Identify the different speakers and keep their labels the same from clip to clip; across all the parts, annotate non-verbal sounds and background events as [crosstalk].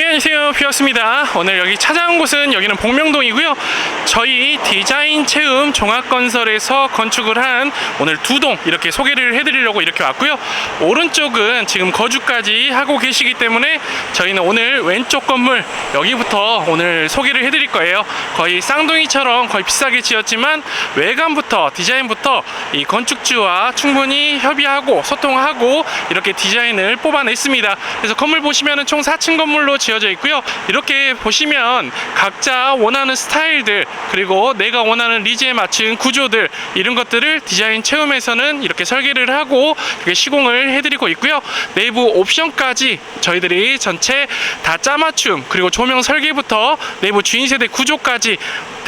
Speaker 1: 네, 안녕하세요. 피었습니다. 오늘 여기 찾아온 곳은 여기는 복명동이고요. 저희 디자인 체험 종합건설에서 건축을 한 오늘 두 동 이렇게 소개를 해드리려고 이렇게 왔고요. 오른쪽은 지금 거주까지 하고 계시기 때문에 저희는 오늘 왼쪽 건물 여기부터 오늘 소개를 해드릴 거예요. 거의 쌍둥이처럼 거의 비싸게 지었지만 외관부터 디자인부터 이 건축주와 충분히 협의하고 소통하고 이렇게 디자인을 뽑아냈습니다. 그래서 건물 보시면은 총 4층 건물로 지 어져 있고요. 이렇게 보시면 각자 원하는 스타일들 그리고 내가 원하는 리즈에 맞춘 구조들 이런 것들을 디자인 체험에서는 이렇게 설계를 하고 이렇게 시공을 해드리고 있고요. 내부 옵션까지 저희들이 전체 다 짜맞춤 그리고 조명 설계부터 내부 주인 세대 구조까지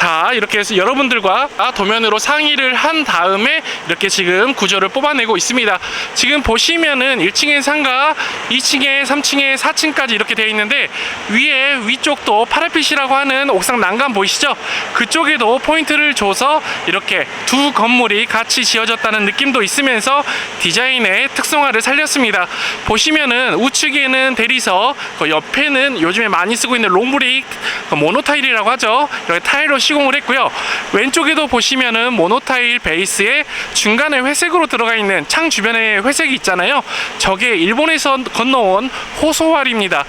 Speaker 1: 다 이렇게 해서 여러분들과 도면으로 상의를 한 다음에 이렇게 지금 구조를 뽑아내고 있습니다. 지금 보시면은 1층에 상가, 2층에 3층에 4층까지 이렇게 되어 있는데 위에 위쪽도 파라핏이라고 하는 옥상 난간 보이시죠? 그쪽에도 포인트를 줘서 이렇게 두 건물이 같이 지어졌다는 느낌도 있으면서 디자인의 특성화를 살렸습니다. 보시면은 우측에는 대리석, 그 옆에는 요즘에 많이 쓰고 있는 롱브릭 그 모노타일이라고 하죠. 이렇게 타일로 시공을 했고요. 왼쪽에도 보시면은 모노타일 베이스에 중간에 회색으로 들어가 있는 창 주변에 회색이 있잖아요. 저게 일본에서 건너온 호소알입니다.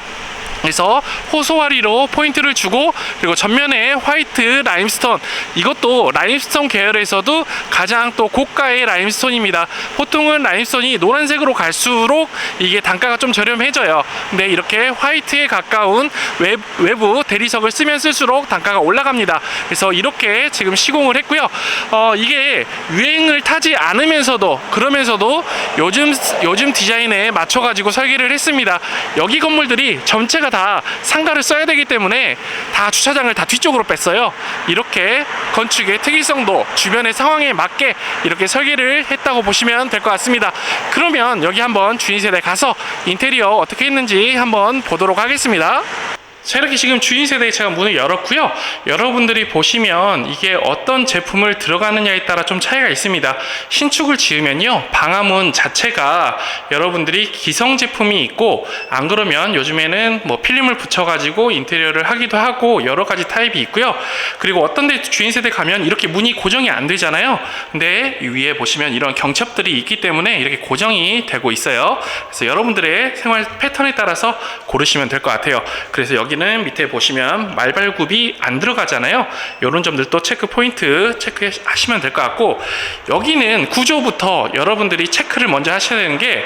Speaker 1: 그래서 호소와리로 포인트를 주고 그리고 전면에 화이트 라임스톤. 이것도 라임스톤 계열에서도 가장 또 고가의 라임스톤입니다. 보통은 라임스톤이 노란색으로 갈수록 이게 단가가 좀 저렴해져요. 근데 이렇게 화이트에 가까운 외, 외부 대리석을 쓰면 쓸수록 단가가 올라갑니다. 그래서 이렇게 지금 시공을 했고요. 어, 이게 유행을 타지 않으면서도 그러면서도 요즘 요즘 디자인에 맞춰 가지고 설계를 했습니다. 여기 건물들이 전체가 다 상가를 써야 되기 때문에 다 주차장을 다 뒤쪽으로 뺐어요. 이렇게 건축의 특이성도 주변의 상황에 맞게 이렇게 설계를 했다고 보시면 될 것 같습니다. 그러면 여기 한번 주인 세대 가서 인테리어 어떻게 했는지 한번 보도록 하겠습니다. 자 이렇게 지금 주인 세대에 제가 문을 열었고요. 여러분들이 보시면 이게 어떤 제품을 들어가느냐에 따라 좀 차이가 있습니다. 신축을 지으면요 방화문 자체가 여러분들이 기성 제품이 있고 안 그러면 요즘에는 뭐 필름을 붙여 가지고 인테리어를 하기도 하고 여러 가지 타입이 있고요. 그리고 어떤 데 주인 세대 가면 이렇게 문이 고정이 안 되잖아요. 근데 위에 보시면 이런 경첩들이 있기 때문에 이렇게 고정이 되고 있어요. 그래서 여러분들의 생활 패턴에 따라서 고르시면 될 것 같아요. 그래서 여기 여기는 밑에 보시면 말발굽이 안 들어가잖아요. 이런 점들도 체크 포인트 체크하시면 될 것 같고 여기는 구조부터 여러분들이 체크를 먼저 하셔야 되는 게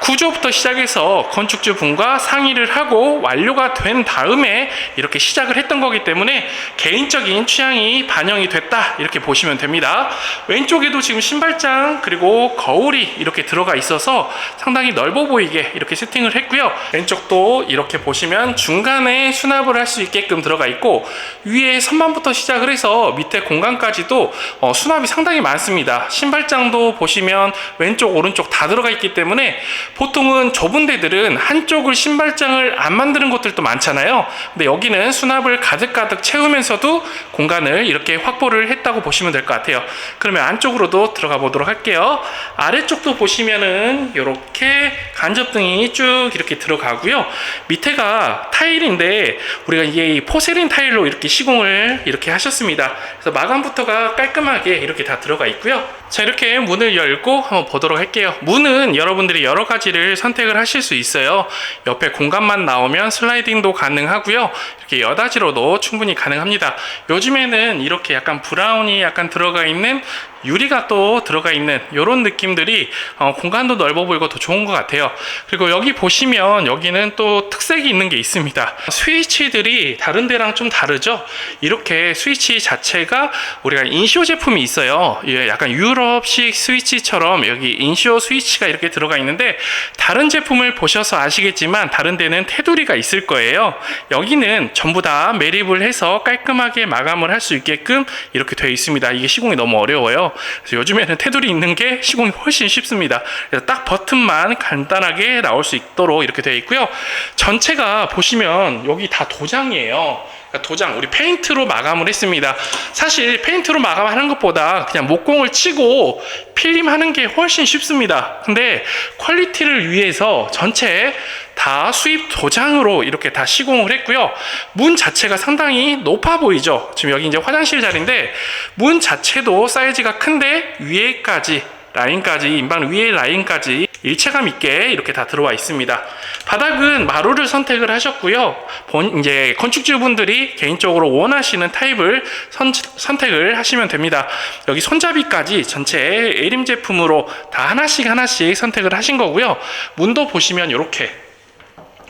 Speaker 1: 구조부터 시작해서 건축주 분과 상의를 하고 완료가 된 다음에 이렇게 시작을 했던 거기 때문에 개인적인 취향이 반영이 됐다 이렇게 보시면 됩니다. 왼쪽에도 지금 신발장 그리고 거울이 이렇게 들어가 있어서 상당히 넓어 보이게 이렇게 세팅을 했고요. 왼쪽도 이렇게 보시면 중간에 수납을 할 수 있게끔 들어가 있고 위에 선반부터 시작을 해서 밑에 공간까지도 어, 수납이 상당히 많습니다. 신발장도 보시면 왼쪽 오른쪽 다 들어가 있기 때문에 보통은 좁은 데들은 한쪽을 신발장을 안 만드는 것들도 많잖아요. 근데 여기는 수납을 가득가득 채우면서도 공간을 이렇게 확보를 했다고 보시면 될 것 같아요. 그러면 안쪽으로도 들어가 보도록 할게요. 아래쪽도 보시면은 이렇게 간접등이 쭉 이렇게 들어가고요. 밑에가 타일인데 우리가 이게 포세린 타일로 이렇게 시공을 이렇게 하셨습니다. 그래서 마감부터가 깔끔하게 이렇게 다 들어가 있고요. 자 이렇게 문을 열고 한번 보도록 할게요. 문은 여러분들이 여러 가지 를 선택을 하실 수 있어요. 옆에 공간만 나오면 슬라이딩도 가능하고요. 이렇게 여닫이로도 충분히 가능합니다. 요즘에는 이렇게 약간 브라운이 약간 들어가 있는 유리가 또 들어가 있는 이런 느낌들이 어, 공간도 넓어 보이고 더 좋은 것 같아요. 그리고 여기 보시면 여기는 또 특색이 있는 게 있습니다. 스위치들이 다른 데랑 좀 다르죠? 이렇게 스위치 자체가 우리가 인쇼 제품이 있어요. 약간 유럽식 스위치처럼 여기 인쇼 스위치가 이렇게 들어가 있는데 다른 제품을 보셔서 아시겠지만 다른 데는 테두리가 있을 거예요. 여기는 전부 다 매립을 해서 깔끔하게 마감을 할 수 있게끔 이렇게 되어 있습니다. 이게 시공이 너무 어려워요. 그래서 요즘에는 테두리 있는 게 시공이 훨씬 쉽습니다. 그래서 딱 버튼만 간단하게 나올 수 있도록 이렇게 되어 있고요. 전체가 보시면 여기 다 도장이에요. 그러니까 도장 우리 페인트로 마감을 했습니다. 사실 페인트로 마감하는 것보다 그냥 목공을 치고 필름 하는 게 훨씬 쉽습니다. 근데 퀄리티를 위해서 전체 다 수입 도장으로 이렇게 다 시공을 했고요. 문 자체가 상당히 높아 보이죠. 지금 여기 이제 화장실 자리인데 문 자체도 사이즈가 큰데 위에까지 라인까지 인방 위에 라인까지 일체감 있게 이렇게 다 들어와 있습니다. 바닥은 마루를 선택을 하셨고요. 본 이제 건축주분들이 개인적으로 원하시는 타입을 선, 선택을 하시면 됩니다. 여기 손잡이까지 전체 에림 제품으로 다 하나씩 하나씩 선택을 하신 거고요. 문도 보시면 이렇게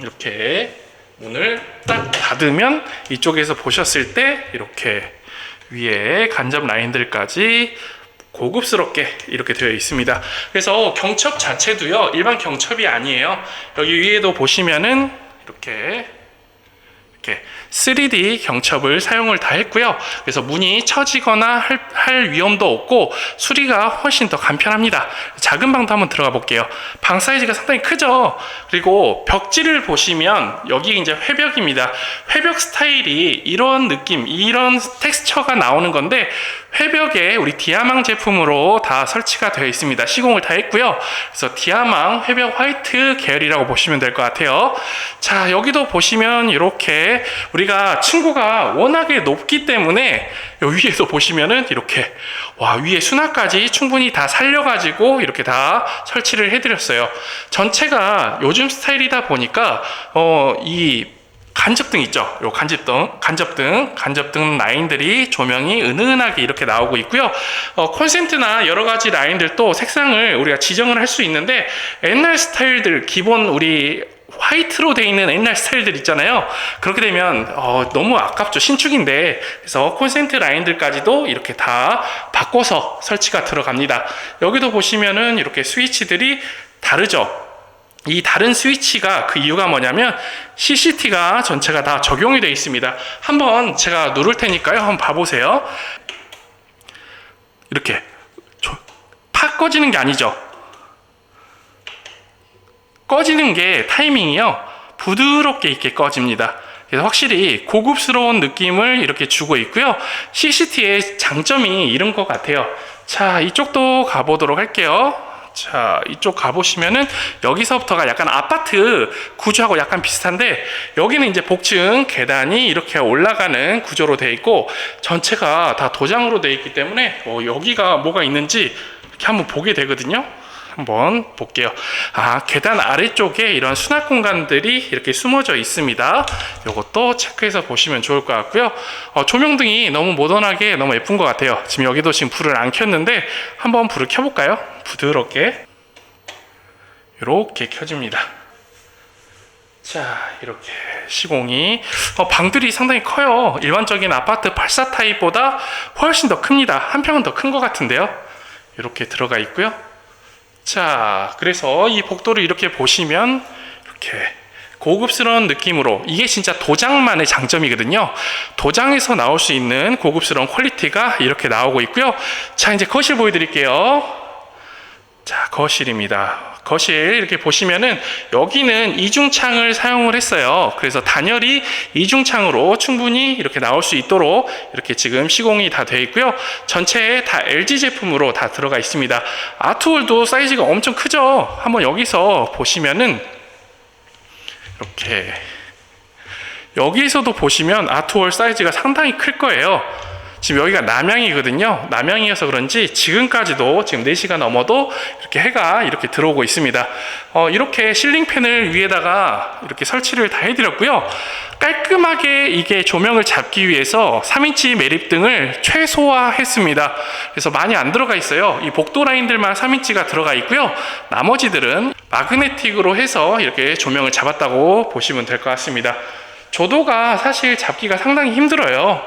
Speaker 1: 이렇게 문을 딱 닫으면 이쪽에서 보셨을 때 이렇게 위에 간접 라인들까지 고급스럽게 이렇게 되어 있습니다. 그래서 경첩 자체도요 일반 경첩이 아니에요. 여기 위에도 보시면은 이렇게 이렇게 3D 경첩을 사용을 다 했고요. 그래서 문이 처지거나 할, 할 위험도 없고 수리가 훨씬 더 간편합니다. 작은 방도 한번 들어가 볼게요. 방 사이즈가 상당히 크죠. 그리고 벽지를 보시면 여기 이제 회벽입니다. 회벽 스타일이 이런 느낌, 이런 텍스처가 나오는 건데 회벽에 우리 디아망 제품으로 다 설치가 되어 있습니다. 시공을 다 했고요. 그래서 디아망 회벽 화이트 계열이라고 보시면 될 것 같아요. 자, 여기도 보시면 이렇게 우리가 층고가 워낙에 높기 때문에 위에서 보시면은 이렇게 와 위에 수납까지 충분히 다 살려가지고 이렇게 다 설치를 해드렸어요. 전체가 요즘 스타일이다 보니까 어이 간접등 있죠. 요 간접등, 간접등, 간접등 라인들이 조명이 은은하게 이렇게 나오고 있고요. 어, 콘센트나 여러 가지 라인들도 색상을 우리가 지정을 할 수 있는데 옛날 스타일들 기본 우리 화이트로 돼 있는 옛날 스타일들 있잖아요. 그렇게 되면 어, 너무 아깝죠. 신축인데 그래서 콘센트 라인들까지도 이렇게 다 바꿔서 설치가 들어갑니다. 여기도 보시면은 이렇게 스위치들이 다르죠. 이 다른 스위치가 그 이유가 뭐냐면 CCT가 전체가 다 적용이 되어 있습니다. 한번 제가 누를 테니까요. 한번 봐보세요. 이렇게 팍 꺼지는 게 아니죠. 꺼지는 게 타이밍이요. 부드럽게 있게 꺼집니다. 그래서 확실히 고급스러운 느낌을 이렇게 주고 있고요. CCT의 장점이 이런 것 같아요. 자, 이쪽도 가보도록 할게요. 자, 이쪽 가보시면은 여기서부터가 약간 아파트 구조하고 약간 비슷한데 여기는 이제 복층 계단이 이렇게 올라가는 구조로 되어 있고 전체가 다 도장으로 되어 있기 때문에 어, 여기가 뭐가 있는지 이렇게 한번 보게 되거든요. 한번 볼게요. 아, 계단 아래쪽에 이런 수납 공간들이 이렇게 숨어져 있습니다. 이것도 체크해서 보시면 좋을 것 같고요. 어, 조명등이 너무 모던하게 너무 예쁜 것 같아요. 지금 여기도 지금 불을 안 켰는데 한번 불을 켜볼까요? 부드럽게 이렇게 켜집니다. 자, 이렇게 시공이 어, 방들이 상당히 커요. 일반적인 아파트 84 타입보다 훨씬 더 큽니다. 한 평은 더 큰 것 같은데요. 이렇게 들어가 있고요. 자, 그래서 이 복도를 이렇게 보시면 이렇게 고급스러운 느낌으로 이게 진짜 도장만의 장점이거든요. 도장에서 나올 수 있는 고급스러운 퀄리티가 이렇게 나오고 있고요. 자, 이제 거실 보여드릴게요. 자, 거실입니다. 거실 이렇게 보시면은 여기는 이중창을 사용을 했어요. 그래서 단열이 이중창으로 충분히 이렇게 나올 수 있도록 이렇게 지금 시공이 다 되어 있고요. 전체에 다 LG 제품으로 다 들어가 있습니다. 아트홀도 사이즈가 엄청 크죠. 한번 여기서 보시면은 이렇게 여기에서도 보시면 아트홀 사이즈가 상당히 클 거예요. 지금 여기가 남양이거든요. 남양이어서 그런지 지금까지도 지금 4시가 넘어도 이렇게 해가 이렇게 들어오고 있습니다. 어, 이렇게 실링팬을 위에다가 이렇게 설치를 다 해드렸고요. 깔끔하게 이게 조명을 잡기 위해서 3인치 매립등을 최소화했습니다. 그래서 많이 안 들어가 있어요. 이 복도 라인들만 3인치가 들어가 있고요. 나머지들은 마그네틱으로 해서 이렇게 조명을 잡았다고 보시면 될 것 같습니다. 조도가 사실 잡기가 상당히 힘들어요.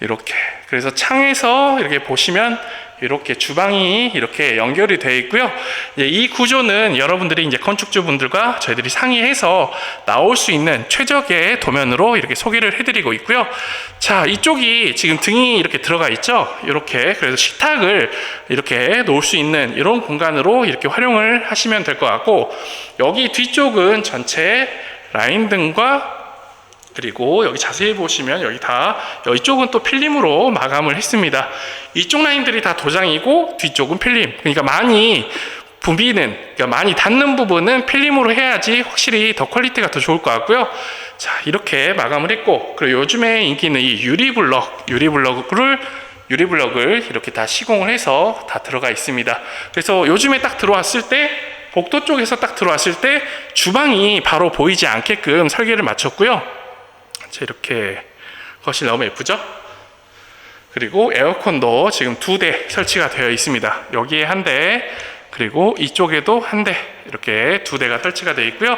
Speaker 1: 이렇게 그래서 창에서 이렇게 보시면 이렇게 주방이 이렇게 연결이 되어 있고요. 이 구조는 여러분들이 이제 건축주분들과 저희들이 상의해서 나올 수 있는 최적의 도면으로 이렇게 소개를 해드리고 있고요. 자, 이쪽이 지금 등이 이렇게 들어가 있죠. 이렇게 그래서 식탁을 이렇게 놓을 수 있는 이런 공간으로 이렇게 활용을 하시면 될 것 같고 여기 뒤쪽은 전체 라인 등과 그리고 여기 자세히 보시면 여기 다 이쪽은 또 필름으로 마감을 했습니다. 이쪽 라인들이 다 도장이고 뒤쪽은 필름. 그러니까 많이 부비는 그러니까 많이 닿는 부분은 필름으로 해야지 확실히 더 퀄리티가 더 좋을 것 같고요. 자 이렇게 마감을 했고 그리고 요즘에 인기 있는 이 유리 블럭 유리 블럭을 유리 블럭을 이렇게 다 시공을 해서 다 들어가 있습니다. 그래서 요즘에 딱 들어왔을 때 복도 쪽에서 딱 들어왔을 때 주방이 바로 보이지 않게끔 설계를 마쳤고요. 자, 이렇게 거실 너무 예쁘죠? 그리고 에어컨도 지금 두 대 설치가 되어 있습니다. 여기에 한 대, 그리고 이쪽에도 한 대, 이렇게 두 대가 설치가 되어 있고요.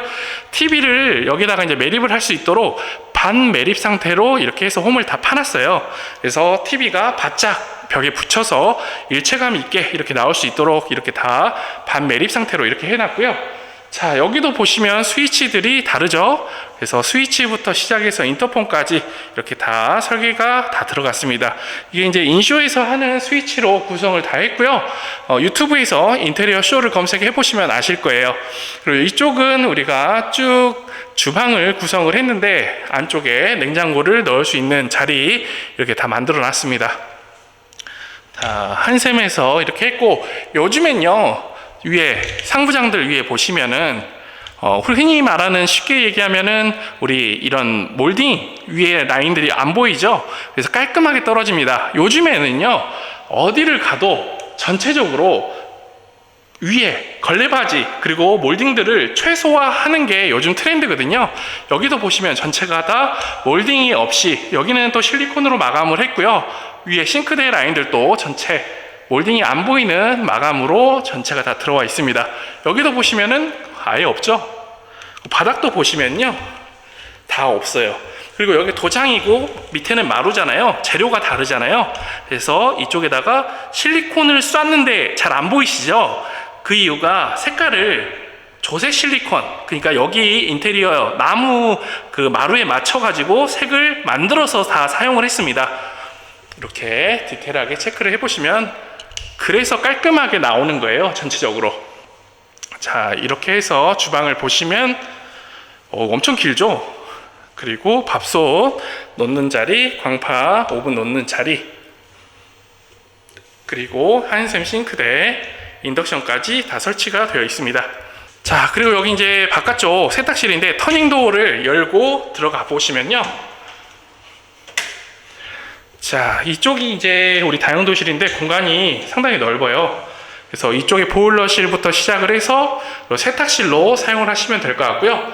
Speaker 1: TV를 여기다가 이제 매립을 할 수 있도록 반 매립 상태로 이렇게 해서 홈을 다 파놨어요. 그래서 TV가 바짝 벽에 붙여서 일체감 있게 이렇게 나올 수 있도록 이렇게 다 반 매립 상태로 이렇게 해놨고요. 자, 여기도 보시면 스위치들이 다르죠? 그래서 스위치부터 시작해서 인터폰까지 이렇게 다 설계가 다 들어갔습니다. 이게 이제 인쇼에서 하는 스위치로 구성을 다 했고요. 어, 유튜브에서 인테리어 쇼를 검색해 보시면 아실 거예요. 그리고 이쪽은 우리가 쭉 주방을 구성을 했는데 안쪽에 냉장고를 넣을 수 있는 자리 이렇게 다 만들어 놨습니다. 자, 한샘에서 이렇게 했고 요즘엔요. 위에 상부장들 위에 보시면은 어, 흔히 말하는 쉽게 얘기하면은 우리 이런 몰딩 위에 라인들이 안 보이죠? 그래서 깔끔하게 떨어집니다. 요즘에는요 어디를 가도 전체적으로 위에 걸레바지 그리고 몰딩들을 최소화하는 게 요즘 트렌드거든요. 여기도 보시면 전체가 다 몰딩이 없이 여기는 또 실리콘으로 마감을 했고요. 위에 싱크대 라인들도 전체 몰딩이 안 보이는 마감으로 전체가 다 들어와 있습니다. 여기도 보시면은 아예 없죠. 바닥도 보시면요. 다 없어요. 그리고 여기 도장이고 밑에는 마루잖아요. 재료가 다르잖아요. 그래서 이쪽에다가 실리콘을 쐈는데 잘 안 보이시죠? 그 이유가 색깔을 조색 실리콘 그러니까 여기 인테리어 나무 그 마루에 맞춰 가지고 색을 만들어서 다 사용을 했습니다. 이렇게 디테일하게 체크를 해보시면 그래서 깔끔하게 나오는 거예요 전체적으로. 자 이렇게 해서 주방을 보시면 어, 엄청 길죠? 그리고 밥솥 놓는 자리 광파 오븐 놓는 자리 그리고 한샘 싱크대 인덕션까지 다 설치가 되어 있습니다. 자 그리고 여기 이제 바깥쪽 세탁실인데 터닝도어를 열고 들어가 보시면요 자, 이쪽이 이제 우리 다용도실인데 공간이 상당히 넓어요. 그래서 이쪽에 보일러실부터 시작을 해서 세탁실로 사용을 하시면 될 것 같고요.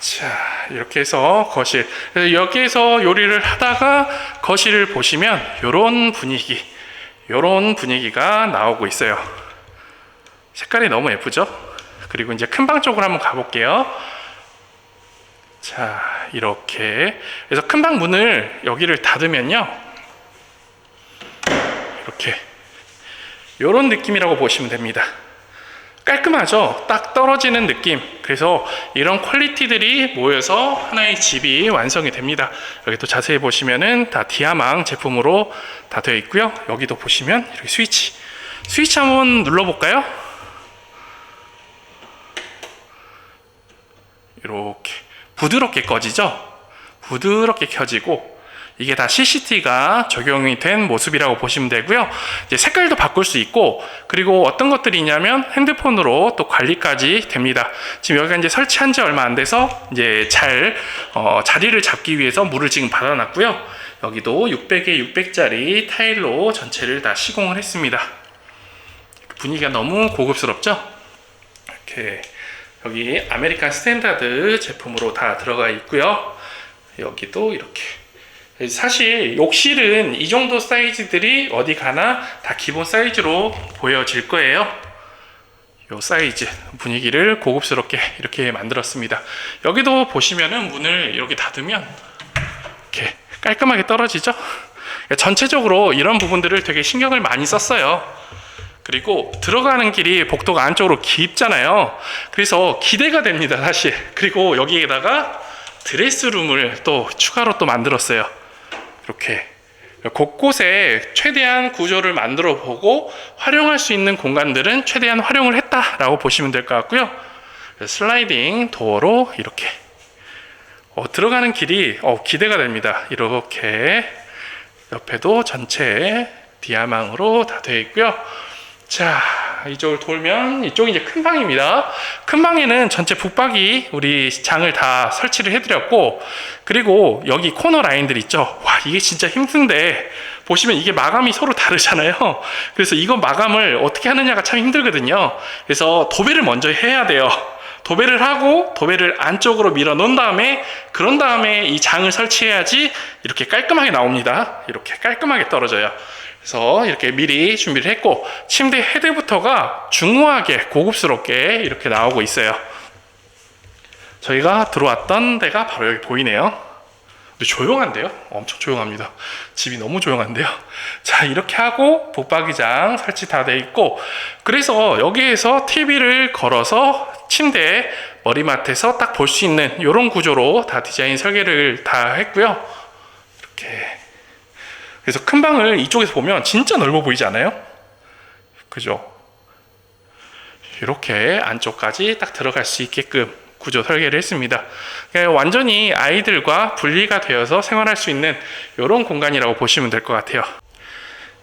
Speaker 1: 자, 이렇게 해서 거실. 여기에서 요리를 하다가 거실을 보시면 이런 분위기, 이런 분위기가 나오고 있어요. 색깔이 너무 예쁘죠? 그리고 이제 큰 방 쪽으로 한번 가볼게요. 자, 이렇게. 그래서 큰 방 문을 여기를 닫으면요. 이렇게. 이런 느낌이라고 보시면 됩니다. 깔끔하죠? 딱 떨어지는 느낌. 그래서 이런 퀄리티들이 모여서 하나의 집이 완성이 됩니다. 여기 또 자세히 보시면은 다 디아망 제품으로 다 되어 있고요. 여기도 보시면 이렇게 스위치. 스위치 한번 눌러볼까요? 이렇게. 부드럽게 꺼지죠? 부드럽게 켜지고 이게 다 CCT가 적용이 된 모습이라고 보시면 되고요. 이제 색깔도 바꿀 수 있고 그리고 어떤 것들이 있냐면 핸드폰으로 또 관리까지 됩니다. 지금 여기가 이제 설치한 지 얼마 안 돼서 이제 잘 어, 자리를 잡기 위해서 물을 지금 받아놨고요. 여기도 600에 600짜리 타일로 전체를 다 시공을 했습니다. 분위기가 너무 고급스럽죠? 이렇게 여기 아메리칸 스탠다드 제품으로 다 들어가 있고요. 여기도 이렇게. 사실 욕실은 이 정도 사이즈들이 어디 가나 다 기본 사이즈로 보여질 거예요. 요 사이즈 분위기를 고급스럽게 이렇게 만들었습니다. 여기도 보시면은 문을 이렇게 닫으면 이렇게 깔끔하게 떨어지죠? 전체적으로 이런 부분들을 되게 신경을 많이 썼어요. 그리고 들어가는 길이 복도가 안쪽으로 깊잖아요. 그래서 기대가 됩니다, 사실. 그리고 여기에다가 드레스룸을 또 추가로 또 만들었어요. 이렇게 곳곳에 최대한 구조를 만들어 보고 활용할 수 있는 공간들은 최대한 활용을 했다라고 보시면 될 것 같고요. 슬라이딩 도어로 이렇게 어, 들어가는 길이 어, 기대가 됩니다. 이렇게 옆에도 전체 디아망으로 다 되어 있고요. 자, 이쪽을 돌면 이쪽이 이제 큰 방입니다. 큰 방에는 전체 북박이 우리 장을 다 설치를 해드렸고, 그리고 여기 코너 라인들 있죠. 와, 이게 진짜 힘든데, 보시면 이게 마감이 서로 다르잖아요. 그래서 이거 마감을 어떻게 하느냐가 참 힘들거든요. 그래서 도배를 먼저 해야 돼요. 도배를 하고 도배를 안쪽으로 밀어 놓은 다음에 그런 다음에 이 장을 설치해야지 이렇게 깔끔하게 나옵니다. 이렇게 깔끔하게 떨어져요. 그래서 이렇게 미리 준비를 했고 침대 헤드부터가 중후하게 고급스럽게 이렇게 나오고 있어요. 저희가 들어왔던 데가 바로 여기 보이네요. 근데 조용한데요? 엄청 조용합니다. 집이 너무 조용한데요. [laughs] 자, 이렇게 하고 북박이장 설치 다 돼 있고, 그래서 여기에서 TV를 걸어서 침대 머리맡에서 딱 볼 수 있는 이런 구조로 다 디자인 설계를 다 했고요. 이렇게. 그래서 큰 방을 이쪽에서 보면 진짜 넓어 보이지 않아요? 그죠? 이렇게 안쪽까지 딱 들어갈 수 있게끔 구조 설계를 했습니다. 그러니까 완전히 아이들과 분리가 되어서 생활할 수 있는 이런 공간이라고 보시면 될 것 같아요.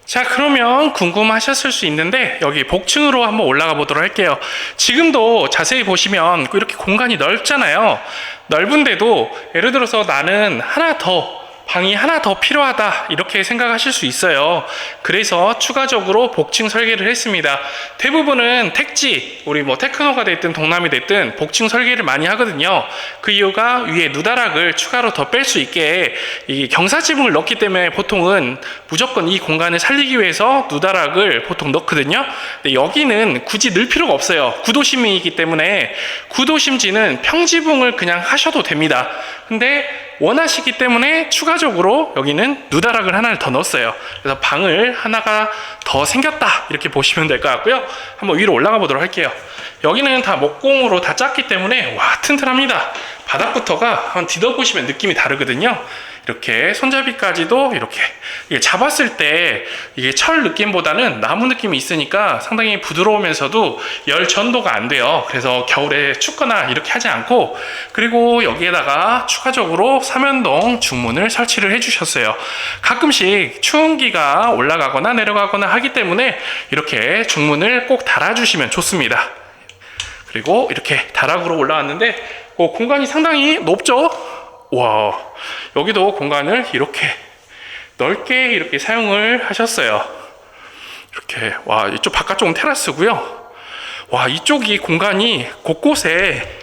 Speaker 1: 자, 그러면 궁금하셨을 수 있는데 여기 복층으로 한번 올라가 보도록 할게요. 지금도 자세히 보시면 이렇게 공간이 넓잖아요. 넓은데도 예를 들어서 나는 하나 더 방이 하나 더 필요하다 이렇게 생각하실 수 있어요. 그래서 추가적으로 복층 설계를 했습니다. 대부분은 택지 우리 뭐 테크노가 됐든 동남이 됐든 복층 설계를 많이 하거든요. 그 이유가 위에 누다락을 추가로 더 뺄 수 있게 이 경사 지붕을 넣기 때문에 보통은 무조건 이 공간을 살리기 위해서 누다락을 보통 넣거든요. 근데 여기는 굳이 넣을 필요가 없어요. 구도심이기 때문에 구도심지는 평지붕을 그냥 하셔도 됩니다. 근데 원하시기 때문에 추가적으로 여기는 누다락을 하나를 더 넣었어요. 그래서 방을 하나가 더 생겼다 이렇게 보시면 될 것 같고요. 한번 위로 올라가 보도록 할게요. 여기는 다 목공으로 다 짰기 때문에 와 튼튼합니다. 바닥부터가 한번 뒤덮으시면 느낌이 다르거든요. 이렇게 손잡이까지도 이렇게 잡았을 때 이게 철 느낌보다는 나무 느낌이 있으니까 상당히 부드러우면서도 열 전도가 안 돼요. 그래서 겨울에 춥거나 이렇게 하지 않고 그리고 여기에다가 추가적으로 삼연동 중문을 설치를 해주셨어요. 가끔씩 추운기가 올라가거나 내려가거나 하기 때문에 이렇게 중문을 꼭 달아주시면 좋습니다. 그리고 이렇게 다락으로 올라왔는데 어, 공간이 상당히 높죠? 와 여기도 공간을 이렇게 넓게 이렇게 사용을 하셨어요. 이렇게 와 이쪽 바깥쪽은 테라스고요. 와 이쪽이 공간이 곳곳에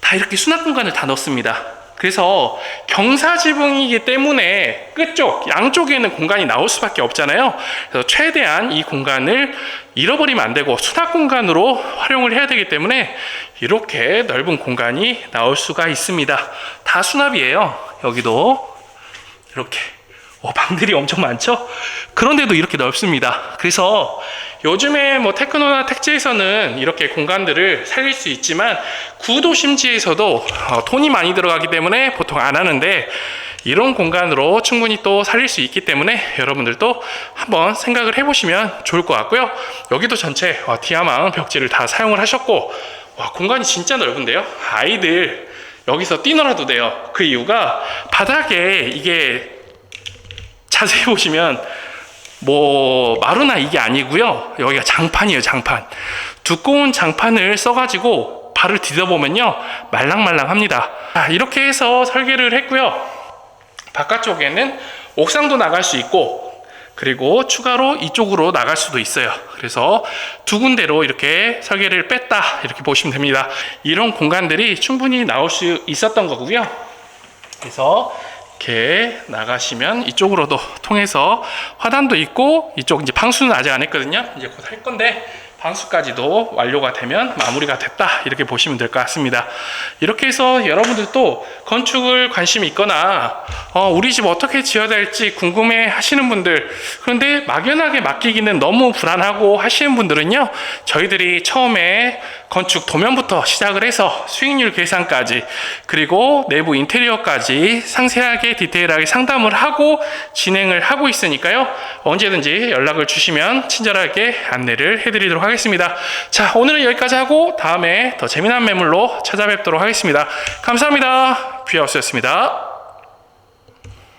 Speaker 1: 다 이렇게 수납 공간을 다 넣습니다. 그래서 경사 지붕이기 때문에 끝쪽 양쪽에는 공간이 나올 수밖에 없잖아요. 그래서 최대한 이 공간을 잃어버리면 안 되고 수납 공간으로 활용을 해야 되기 때문에 이렇게 넓은 공간이 나올 수가 있습니다. 다 수납이에요. 여기도 이렇게 어, 방들이 엄청 많죠? 그런데도 이렇게 넓습니다. 그래서 요즘에 뭐 테크노나 택지에서는 이렇게 공간들을 살릴 수 있지만 구도심지에서도 어, 돈이 많이 들어가기 때문에 보통 안 하는데 이런 공간으로 충분히 또 살릴 수 있기 때문에 여러분들도 한번 생각을 해보시면 좋을 것 같고요. 여기도 전체 어, 디아망 벽지를 다 사용을 하셨고 와 공간이 진짜 넓은데요. 아이들 여기서 뛰놀아도 돼요. 그 이유가 바닥에 이게 자세히 보시면 뭐 마루나 이게 아니고요. 여기가 장판이에요, 장판. 두꺼운 장판을 써가지고 발을 디뎌보면요 말랑말랑합니다. 자, 이렇게 해서 설계를 했고요. 바깥쪽에는 옥상도 나갈 수 있고 그리고 추가로 이쪽으로 나갈 수도 있어요. 그래서 두 군데로 이렇게 설계를 뺐다 이렇게 보시면 됩니다. 이런 공간들이 충분히 나올 수 있었던 거고요. 그래서 이렇게 나가시면 이쪽으로도 통해서 화단도 있고 이쪽 이제 방수는 아직 안 했거든요. 이제 곧 할 건데 방수까지도 완료가 되면 마무리가 됐다 이렇게 보시면 될 것 같습니다. 이렇게 해서 여러분들도 건축을 관심이 있거나 어, 우리 집 어떻게 지어야 될지 궁금해 하시는 분들 그런데 막연하게 맡기기는 너무 불안하고 하시는 분들은요 저희들이 처음에 건축 도면부터 시작을 해서 수익률 계산까지 그리고 내부 인테리어까지 상세하게 디테일하게 상담을 하고 진행을 하고 있으니까요. 언제든지 연락을 주시면 친절하게 안내를 해드리도록 하겠습니다. 자 오늘은 여기까지 하고 다음에 더 재미난 매물로 찾아뵙도록 하겠습니다. 감사합니다. 뷰하우스였습니다